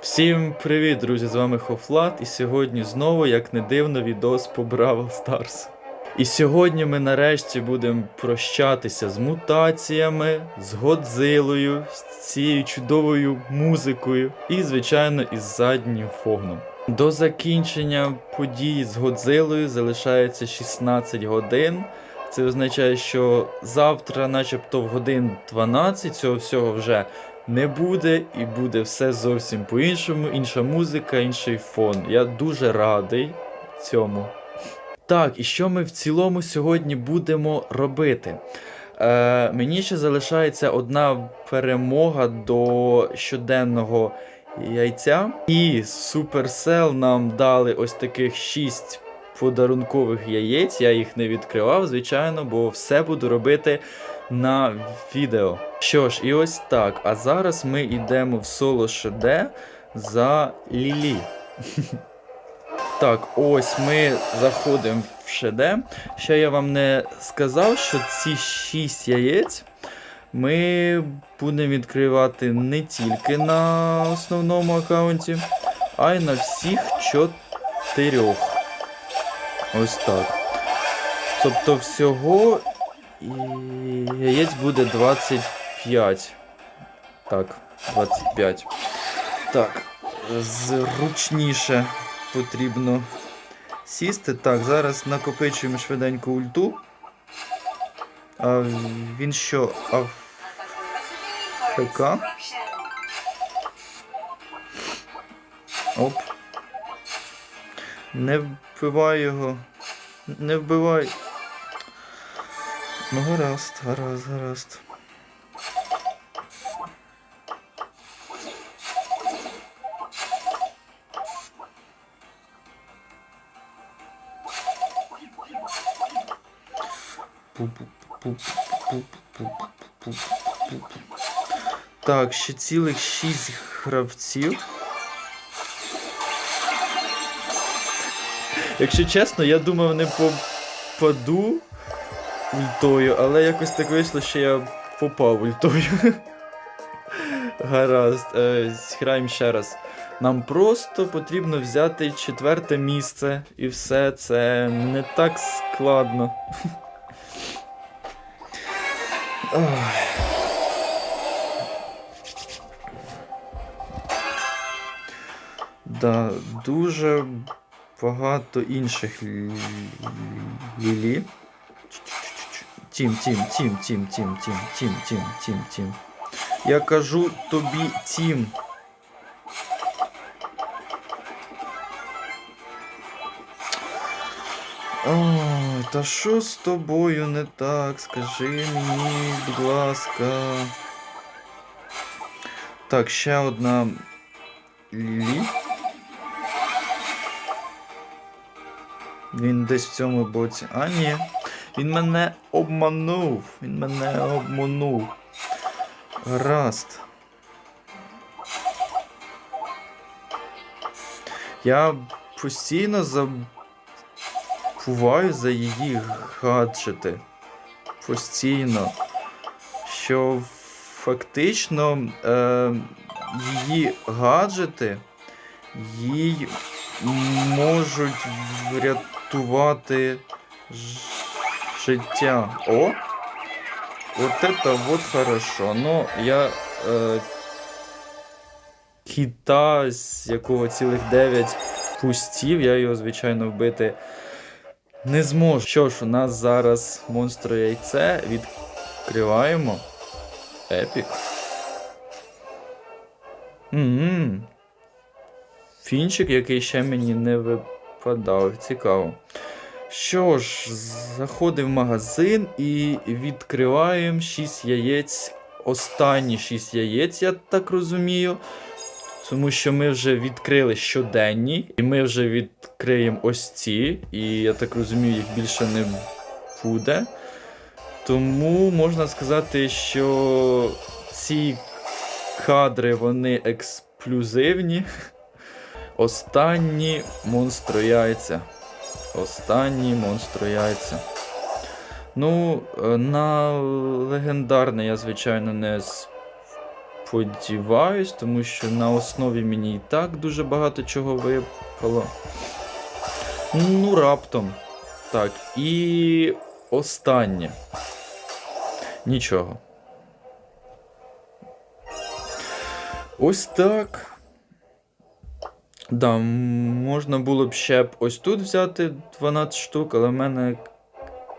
Всім привіт, друзі! З вами Хофлат, і сьогодні знову, як не дивно, відос по Бравл Старс. І сьогодні ми нарешті будемо прощатися з мутаціями, з Годзилою, з цією чудовою музикою і, звичайно, із заднім фоном. До закінчення подій з Годзилою залишається 16 годин. Це означає, що завтра, начебто, в годин 12 цього всього вже не буде, і буде все зовсім по-іншому, інша музика, інший фон. Я дуже радий цьому. Так, і що ми в цілому сьогодні будемо робити? Е, мені ще залишається одна перемога до щоденного яйця. І Supercell нам дали ось таких 6 подарункових яєць. Я їх не відкривав, звичайно, бо все буду робити на відео. Що ж, і ось так. А зараз ми йдемо в соло ШД за Лілі. Так, ось ми заходимо в ШД. Ще я вам не сказав, що ці 6 яєць ми будемо відкривати не тільки на основному аккаунті, а й на всіх чотирьох. Ось так. Тобто всього і яєць буде 25. Так, 25. Так, зручніше потрібно сісти. Так, зараз накопичуємо швиденько ульту. А він що? АФК? Оп. Не вбивай його. Не вбивай. Ну, гаразд, гаразд, гаразд. Так, ще цілих шість гравців. Якщо чесно, я думав не попаду ультою, але якось так вийшло, що я попав ультою. Гаразд, е, граємо ще раз. Нам просто потрібно взяти четверте місце, і все це не так складно. Да, дуже багато інших лілі. Тім, тім, тім, тім, тім, тім, тім, тім, тім, тім. Я кажу тобі тім. Ой, та що з тобою не так? Скажи мені, будь ласка. Так, ще одна лілі. Він десь в цьому боці. А, ні. Він мене обманув. Він мене обманув. Гаразд. Я постійно забуваю за її гаджети. Постійно. Що фактично е, її гаджети їй можуть врятувати життя. О! Вот это вот хорошо. Ну, я е, кіта, з якого цілих 9 пустів, я його, звичайно, вбити не зможу. Що ж, у нас зараз монстро яйце. Відкриваємо. Епік. Ммм. Фінчик, який ще мені не випадав. Цікаво. Що ж, заходимо в магазин і відкриваємо 6 яєць. Останні 6 яєць, я так розумію. Тому що ми вже відкрили щоденні, і ми вже відкриємо ось ці. І я так розумію, їх більше не буде. Тому можна сказати, що ці кадри вони ексклюзивні. Останні монстро яйця. Останні монстро яйця. Ну, е, на легендарне я, звичайно, не сподіваюсь, тому що на основі мені і так дуже багато чого випало. Ну, раптом. Так, і останнє. Нічого. Ось так. Да, можна було б ще б ось тут взяти 12 штук, але в мене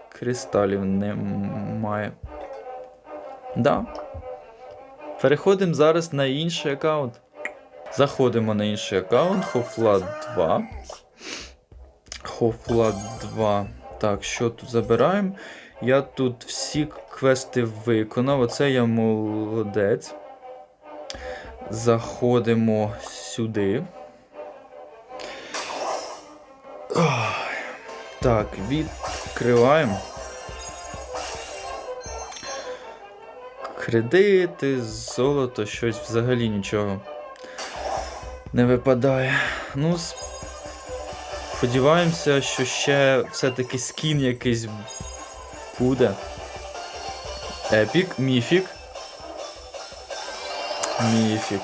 кристалів немає. Да. Переходимо зараз на інший аккаунт. Заходимо на інший аккаунт, Хофлад 2. Хофлад 2. Так, що тут забираємо? Я тут всі квести виконав. Оце я молодець. Заходимо сюди. Так, відкриваємо. Кредити, золото, щось взагалі нічого не випадає. Ну, сподіваємося, що ще все-таки скін якийсь буде. Епік, міфік. Міфік.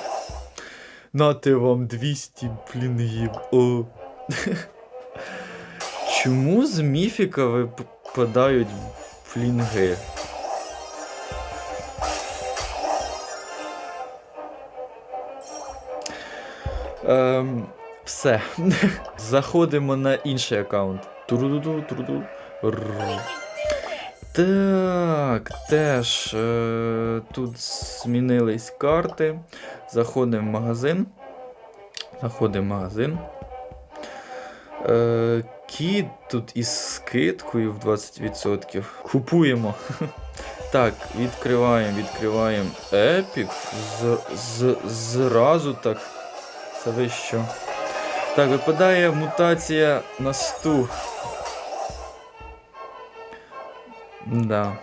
Нате вам 200 плінгів. О. Чому з міфіка випадають флінги? Ем, все. Заходимо на інший аккаунт. Туруду, туруду. Так, теж е, тут змінились карти. Заходимо в магазин. Заходимо в магазин. Е, кіт тут із скидкою в 20%. Купуємо. Так, відкриваємо, відкриваємо епік. З, з, зразу так. Це ви що? Так, випадає мутація на сту. Да.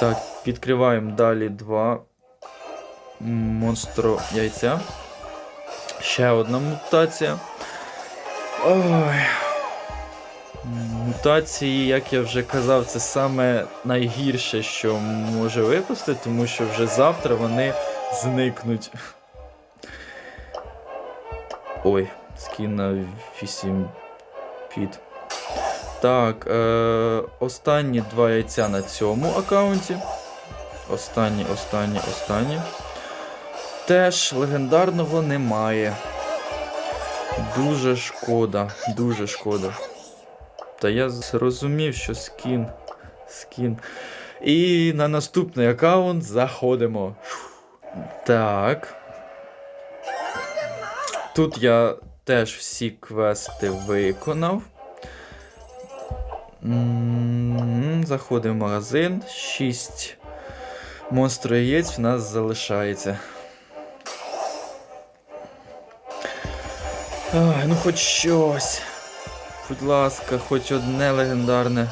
Так, відкриваємо далі два монстро яйця. Ще одна мутація. Ой. Мутації, як я вже казав, це саме найгірше, що може випасти, тому що вже завтра вони зникнуть. Ой, скін на 8 під. Так, е, останні два яйця на цьому аккаунті. Останні, останні, останні. Теж легендарного немає. Дуже шкода, дуже шкода. Та я зрозумів, що скін. Скін. І на наступний аккаунт заходимо. Так. Тут я теж всі квести виконав. Заходимо в магазин. 6 монстр яєць в нас залишається. Ай, ну хоч щось. Будь ласка, хоч одне легендарне.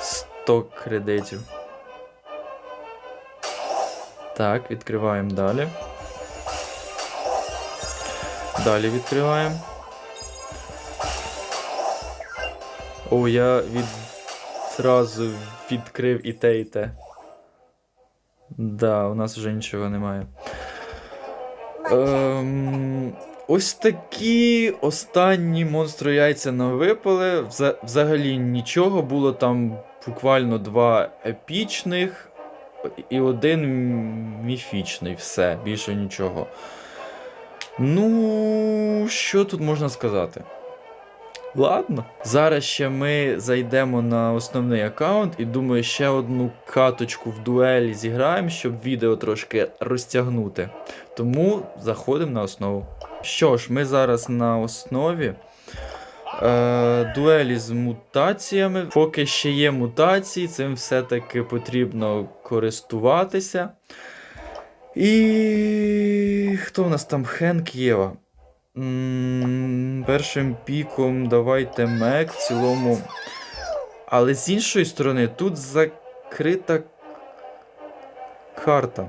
100 кредитів. Так, відкриваємо далі. Далі відкриваємо. О, я від... зразу відкрив і те, і те. Да, у нас вже нічого немає. Ем, ось такі останні монстро яйця нам випали. Взагалі нічого. Було там буквально два епічних і один міфічний. Все, більше нічого. Ну, що тут можна сказати? Ладно. Зараз ще ми зайдемо на основний аккаунт і думаю, ще одну каточку в дуелі зіграємо, щоб відео трошки розтягнути. Тому заходимо на основу. Що ж, ми зараз на основі. Е, дуелі з мутаціями. Поки ще є мутації, цим все-таки потрібно користуватися. І хто в нас там? Хенк Єва. Першим піком давайте мек в цілому. Але з іншої сторони, тут закрита карта.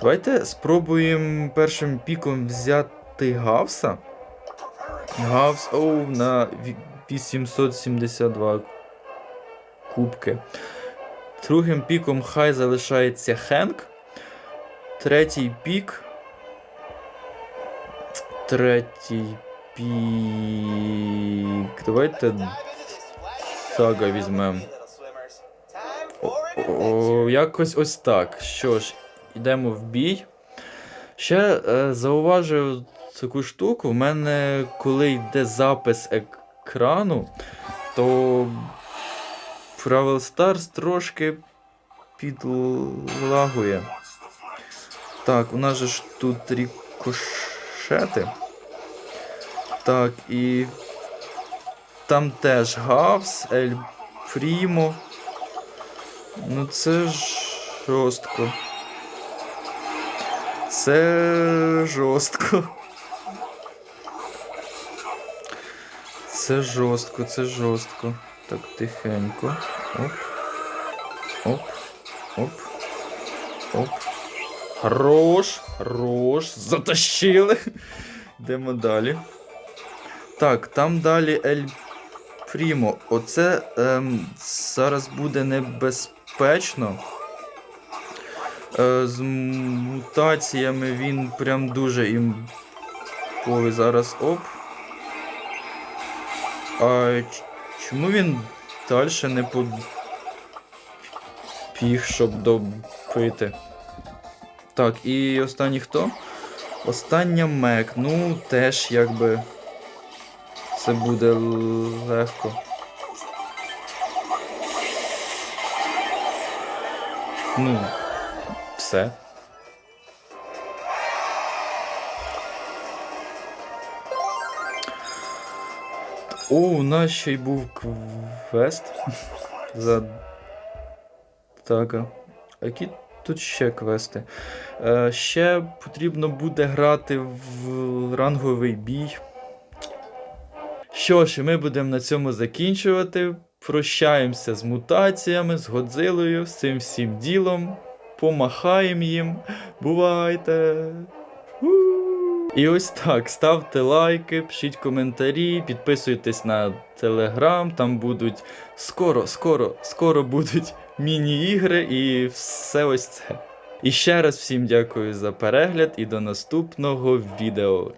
Давайте спробуємо першим піком взяти Гавса. Гавс, оу, на 872 кубки. Другим піком хай залишається Хенк. Третій пік. Третій пік. Давайте Сага візьмемо. Якось ось так. Що ж, йдемо в бій. Ще е, зауважив таку штуку. В мене, коли йде запис екрану, то Бравл Stars трошки підлагує. Так, у нас же ж тут рікошети. Так, і там теж Гавс, Ель Прімо. Ну це жорстко. Це жорстко. Це жорстко, це жорстко. Так, тихенько. Оп. Оп. Оп. Оп. Хорош. Хорош. Затащили. Йдемо далі. Так, там далі Ель Прімо. Оце ем, зараз буде небезпечно. Е, з мутаціями він прям дуже імповий. Зараз оп. А чому він далі не побіг, щоб добити? Так, і останній хто? Остання Мек. Ну, теж якби. Це буде легко. Ну, все. О, у нас ще й був квест. За. Так. Які тут ще квести? Е, ще потрібно буде грати в ранговий бій. Що ж, ми будемо на цьому закінчувати. Прощаємося з мутаціями, з Годзилою, з цим всім ділом. Помахаємо їм. Бувайте! І ось так. Ставте лайки, пишіть коментарі, підписуйтесь на телеграм. Там будуть скоро, скоро, скоро будуть міні-ігри і все ось це. І ще раз всім дякую за перегляд і до наступного відео.